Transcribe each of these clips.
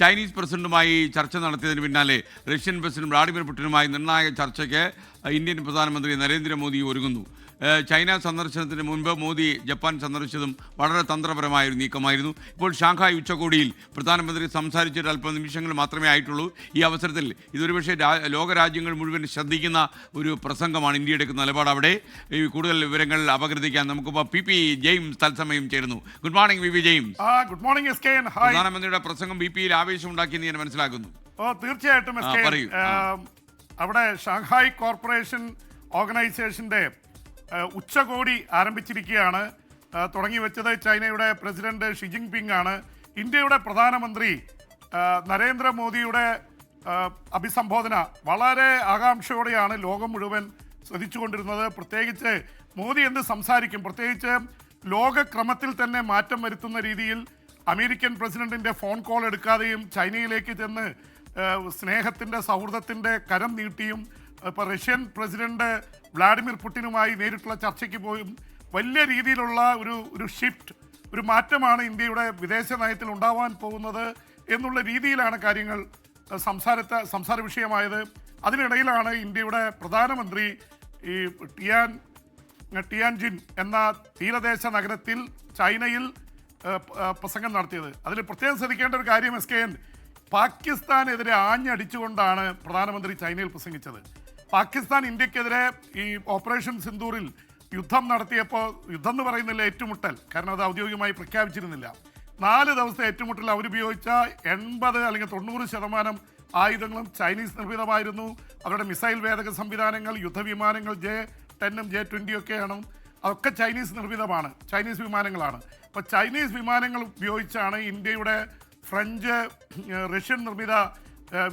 Chinese പ്രസിഡന്റുമായി ചർച്ച നടത്തിയതിന് പിന്നാലെ റഷ്യൻ പ്രസിഡന്റ് വ്ളാഡിമിർ പുടിനുമായി നിർണായക ചർച്ചയ്ക്ക് ഇന്ത്യൻ പ്രധാനമന്ത്രി നരേന്ദ്രമോദി ഒരുങ്ങുന്നു. ചൈന സന്ദർശനത്തിന് മുൻപ് മോദി ജപ്പാൻ സന്ദർശിച്ചതും വളരെ തന്ത്രപരമായ ഒരു നീക്കമായിരുന്നു. ഇപ്പോൾ ഷാങ്ഹായ് ഉച്ചകോടിയിൽ പ്രധാനമന്ത്രി സംസാരിച്ചിട്ട് അല്പം നിമിഷങ്ങൾ മാത്രമേ ആയിട്ടുള്ളൂ. ഈ അവസരത്തിൽ ഇതൊരു പക്ഷേ ലോകരാജ്യങ്ങൾ മുഴുവൻ ശ്രദ്ധിക്കുന്ന ഒരു പ്രസംഗമാണ് ഇന്ത്യ എടുക്കുന്ന നിലപാട് അവിടെ. ഈ കൂടുതൽ വിവരങ്ങൾ അപഗ്രഥിക്കാൻ നമുക്കിപ്പോൾ പി പി ജെയിംസ് തത്സമയം ചേരുന്നു. Good morning V P James good morning പ്രധാനമന്ത്രിയുടെ പ്രസംഗം ബി പിയിൽ ആവേശമുണ്ടാക്കിയെന്ന് ഞാൻ മനസ്സിലാക്കുന്നു. ഓ തീർച്ചയായിട്ടും അവിടെ ഷാങ്ഹായ് കോർപ്പറേഷൻ ഓർഗനൈസേഷന്റെ ഉച്ചകോടി ആരംഭിച്ചിരിക്കുകയാണ്. തുടങ്ങി വെച്ചത് ചൈനയുടെ പ്രസിഡന്റ് ഷി ജിങ് പിങ് ആണ്. ഇന്ത്യയുടെ പ്രധാനമന്ത്രി നരേന്ദ്രമോദിയുടെ അഭിസംബോധന വളരെ ആകാംക്ഷയോടെയാണ് ലോകം മുഴുവൻ ശ്രദ്ധിച്ചുകൊണ്ടിരുന്നത്. പ്രത്യേകിച്ച് മോദി എന്ത് സംസാരിക്കും? പ്രത്യേകിച്ച് ലോകക്രമത്തിൽ തന്നെ മാറ്റം വരുത്തുന്ന രീതിയിൽ അമേരിക്കൻ പ്രസിഡന്റിന്റെ ഫോൺ കോൾ എടുക്കാതെയും ചൈനയിലേക്ക് ചെന്ന് സ്നേഹത്തിന്റെ സൗഹൃദത്തിന്റെ കരം നീട്ടിയും ഇപ്പൊ റഷ്യൻ പ്രസിഡന്റ് വ്ളാഡിമിർ പുടിനുമായി നേരിട്ടുള്ള ചർച്ചയ്ക്ക് പോയും വലിയ രീതിയിലുള്ള ഒരു ഒരു ഷിഫ്റ്റ് ഒരു മാറ്റമാണ് ഇന്ത്യയുടെ വിദേശ നയത്തിൽ ഉണ്ടാവാൻ പോകുന്നത് എന്നുള്ള രീതിയിലാണ് കാര്യങ്ങൾ സംസാരത്തെ സംസാര വിഷയമായത്. അതിനിടയിലാണ് ഇന്ത്യയുടെ പ്രധാനമന്ത്രി ഈ ടിയാൻ ടിയാൻജിൻ എന്ന തീരദേശ നഗരത്തിൽ ചൈനയിൽ പ്രസംഗം നടത്തിയത്. അതിൽ പ്രത്യേകം ശ്രദ്ധിക്കേണ്ട ഒരു കാര്യം എസ് കെ എൻ പാകിസ്ഥാനെതിരെ ആഞ്ഞടിച്ചുകൊണ്ടാണ് പ്രധാനമന്ത്രി ചൈനയിൽ പ്രസംഗിച്ചത്. പാകിസ്ഥാൻ ഇന്ത്യക്കെതിരെ ഈ ഓപ്പറേഷൻ സിന്ദൂറിൽ യുദ്ധം നടത്തിയപ്പോൾ യുദ്ധം എന്ന് പറയുന്നില്ല ഏറ്റുമുട്ടൽ. കാരണം അത് ഔദ്യോഗികമായി പ്രഖ്യാപിച്ചിരുന്നില്ല. നാല് ദിവസത്തെ ഏറ്റുമുട്ടൽ അവരുപയോഗിച്ച എൺപത് അല്ലെങ്കിൽ തൊണ്ണൂറ് ശതമാനം ആയുധങ്ങളും ചൈനീസ് നിർമ്മിതമായിരുന്നു. അവരുടെ മിസൈൽ വേദക സംവിധാനങ്ങൾ യുദ്ധവിമാനങ്ങൾ ജെ ടെന്നും ജെ ട്വന്റിയൊക്കെയാണ് അതൊക്കെ ചൈനീസ് നിർമ്മിതമാണ്. ചൈനീസ് വിമാനങ്ങളാണ്. അപ്പോൾ ചൈനീസ് വിമാനങ്ങൾ ഉപയോഗിച്ചാണ് ഇന്ത്യയുടെ ഫ്രഞ്ച് റഷ്യൻ നിർമ്മിത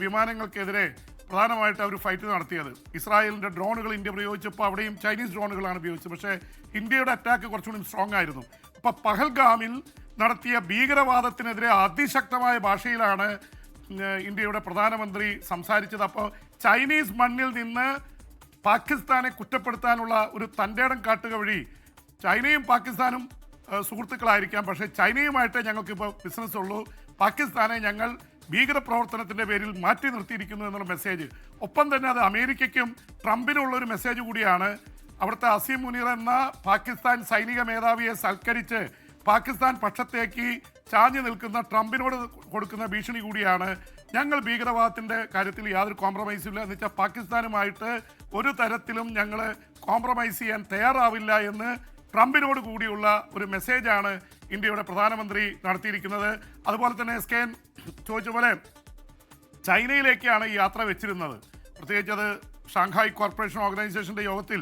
വിമാനങ്ങൾക്കെതിരെ പ്രധാനമായിട്ട് അവർ ഫൈറ്റ് നടത്തിയത്. ഇസ്രായേലിന്റെ ഡ്രോണുകൾ ഇന്ത്യ പ്രയോഗിച്ചപ്പോൾ അവിടെയും ചൈനീസ് ഡ്രോണുകളാണ് ഉപയോഗിച്ചത്. പക്ഷേ ഇന്ത്യയുടെ അറ്റാക്ക് കുറച്ചുകൂടി സ്ട്രോങ് ആയിരുന്നു. അപ്പോൾ പഹൽഗാമിൽ നടത്തിയ ഭീകരവാദത്തിനെതിരെ അതിശക്തമായ ഭാഷയിലാണ് ഇന്ത്യയുടെ പ്രധാനമന്ത്രി സംസാരിച്ചത്. അപ്പോൾ ചൈനീസ് മണ്ണിൽ നിന്ന് പാകിസ്ഥാനെ കുറ്റപ്പെടുത്താനുള്ള ഒരു തന്റെടം കാട്ടുക വഴി ചൈനയും പാകിസ്ഥാനും സുഹൃത്തുക്കളായിരിക്കാം. പക്ഷേ ചൈനയുമായിട്ടേ ഞങ്ങൾക്കിപ്പോൾ ബിസിനസ് ഉള്ളൂ. പാകിസ്ഥാനെ ഞങ്ങൾ ഭീകരപ്രവർത്തനത്തിന്റെ പേരിൽ മാറ്റി നിർത്തിയിരിക്കുന്നു എന്നുള്ള മെസ്സേജ്. ഒപ്പം തന്നെ അത് അമേരിക്കയ്ക്കും ട്രംപിനുള്ള ഒരു മെസ്സേജ് കൂടിയാണ്. അവിടുത്തെ അസീം മുനീർ എന്ന പാകിസ്ഥാൻ സൈനിക മേധാവിയെ സൽക്കരിച്ച് പാകിസ്ഥാൻ പക്ഷത്തേക്ക് ചാഞ്ഞു നിൽക്കുന്ന ട്രംപിനോട് കൊടുക്കുന്ന ഭീഷണി കൂടിയാണ്. ഞങ്ങൾ ഭീകരവാദത്തിന്റെ കാര്യത്തിൽ യാതൊരു കോംപ്രമൈസും ഇല്ല. എന്ന് വെച്ചാൽ പാകിസ്ഥാനുമായിട്ട് ഒരു തരത്തിലും ഞങ്ങൾ കോംപ്രമൈസ് ചെയ്യാൻ തയ്യാറാവില്ല എന്ന് ട്രംപിനോട് കൂടിയുള്ള ഒരു മെസ്സേജാണ് ഇന്ത്യയുടെ പ്രധാനമന്ത്രി നടത്തിയിരിക്കുന്നത്. അതുപോലെ തന്നെ എസ് കെ ചോദിച്ച പോലെ ചൈനയിലേക്കാണ് ഈ യാത്ര വെച്ചിരുന്നത്. പ്രത്യേകിച്ച് അത് ഷാങ്ഹായ് കോർപ്പറേഷൻ ഓർഗനൈസേഷന്റെ യോഗത്തിൽ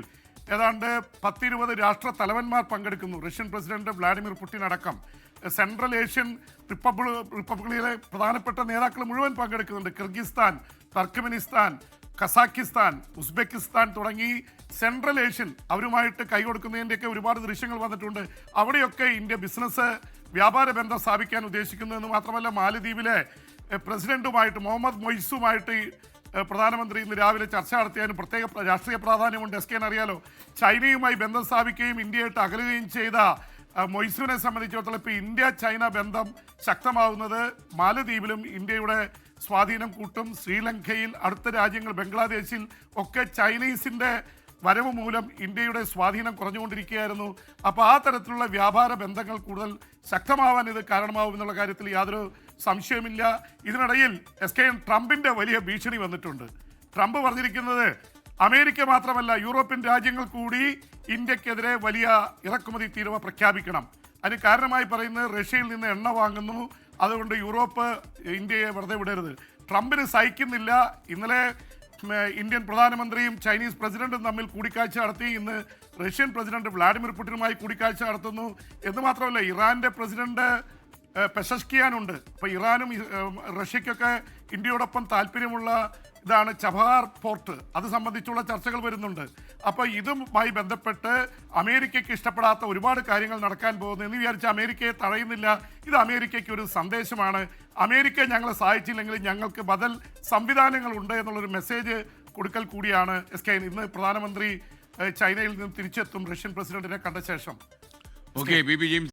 ഏതാണ്ട് പത്തിരുപത് രാഷ്ട്ര തലവന്മാർ പങ്കെടുക്കുന്നു. റഷ്യൻ പ്രസിഡന്റ് വ്ളാഡിമിർ പുടിൻ അടക്കം. സെൻട്രൽ ഏഷ്യൻ റിപ്പബ്ലി റിപ്പബ്ലിക്കിലെ പ്രധാനപ്പെട്ട നേതാക്കൾ മുഴുവൻ പങ്കെടുക്കുന്നുണ്ട്. കിർഗിസ്ഥാൻ ടർക്കമെനിസ്ഥാൻ കസാക്കിസ്ഥാൻ ഉസ്ബെക്കിസ്ഥാൻ തുടങ്ങി സെൻട്രൽ ഏഷ്യൻ അവരുമായിട്ട് കൈകൊടുക്കുന്നതിന്റെയൊക്കെ ഒരുപാട് ദൃശ്യങ്ങൾ വന്നിട്ടുണ്ട്. അവിടെയൊക്കെ ഇന്ത്യ ബിസിനസ് വ്യാപാര ബന്ധം സ്ഥാപിക്കാൻ ഉദ്ദേശിക്കുന്നതെന്ന് മാത്രമല്ല മാലദ്വീപിലെ പ്രസിഡന്റുമായിട്ട് മുഹമ്മദ് മൊയ്സുമായിട്ട് പ്രധാനമന്ത്രി ഇന്ന് രാവിലെ ചർച്ച നടത്തിയതിന് പ്രത്യേക പ്ര- രാഷ്ട്രീയ പ്രാധാന്യമുണ്ട്. എസ് കെ അറിയാലോ ചൈനയുമായി ബന്ധം സ്ഥാപിക്കുകയും ഇന്ത്യയായിട്ട് അകലുകയും ചെയ്ത മൊയ്സുവിനെ സംബന്ധിച്ചിടത്തോളം ഇപ്പോൾ ഇന്ത്യ ചൈന ബന്ധം ശക്തമാവുന്നത് മാലദ്വീപിലും ഇന്ത്യയുടെ സ്വാധീനം കൂട്ടും. ശ്രീലങ്കയിൽ അടുത്ത രാജ്യങ്ങൾ ബംഗ്ലാദേശിൽ ഒക്കെ ചൈനീസിന്റെ വരവ് മൂലം ഇന്ത്യയുടെ സ്വാധീനം കുറഞ്ഞുകൊണ്ടിരിക്കുകയായിരുന്നു. അപ്പോൾ ആ തരത്തിലുള്ള വ്യാപാര ബന്ധങ്ങൾ കൂടുതൽ ശക്തമാവാൻ ഇത് കാരണമാവും എന്നുള്ള കാര്യത്തിൽ യാതൊരു സംശയമില്ല ഇതിനിടയിൽ എസ് കെ എൻ ട്രംപിന്റെ വലിയ ഭീഷണി വന്നിട്ടുണ്ട്. ട്രംപ് പറഞ്ഞിരിക്കുന്നത് അമേരിക്ക മാത്രമല്ല യൂറോപ്യൻ രാജ്യങ്ങൾ കൂടി ഇന്ത്യക്കെതിരെ വലിയ ഇറക്കുമതി തീരുവ പ്രഖ്യാപിക്കണം. അതിന് കാരണമായി പറയുന്നത് റഷ്യയിൽ നിന്ന് എണ്ണ വാങ്ങുന്നു. അതുകൊണ്ട് യൂറോപ്പ് ഇന്ത്യയെ വെറുതെ വിടരുത്. ട്രംപിന് സഹിക്കുന്നില്ല. ഇന്നലെ ഇന്ത്യൻ പ്രധാനമന്ത്രിയും ചൈനീസ് പ്രസിഡന്റും തമ്മിൽ കൂടിക്കാഴ്ച നടത്തി. ഇന്ന് റഷ്യൻ പ്രസിഡന്റ് വ്ളാഡിമിർ പുടിനുമായി കൂടിക്കാഴ്ച നടത്തുന്നു. എന്ന് മാത്രമല്ല ഇറാന്റെ പ്രസിഡന്റ് പെസഷ്കിയാനുണ്ട്. അപ്പൊ ഇറാനും റഷ്യക്കൊക്കെ ഇന്ത്യയോടൊപ്പം താല്പര്യമുള്ള ഇതാണ് ചബഹാർ പോർട്ട്. അത് സംബന്ധിച്ചുള്ള ചർച്ചകൾ വരുന്നുണ്ട്. അപ്പോൾ ഇതുമായി ബന്ധപ്പെട്ട് അമേരിക്കയ്ക്ക് ഇഷ്ടപ്പെടാത്ത ഒരുപാട് കാര്യങ്ങൾ നടക്കാൻ പോകുന്നു എന്ന് വിചാരിച്ച് അമേരിക്കയെ തടയുന്നില്ല. ഇത് അമേരിക്കയ്ക്ക് ഒരു സന്ദേശമാണ്. അമേരിക്ക ഞങ്ങളെ സഹായിച്ചില്ലെങ്കിൽ ഞങ്ങൾക്ക് ബദൽ സംവിധാനങ്ങളുണ്ട് എന്നുള്ളൊരു മെസ്സേജ് കൊടുക്കൽ കൂടിയാണ്. എസ് കെ ഇന്ന് പ്രധാനമന്ത്രി ചൈനയിൽ നിന്ന് തിരിച്ചെത്തും റഷ്യൻ പ്രസിഡന്റിനെ കണ്ട ശേഷം. Okay B B James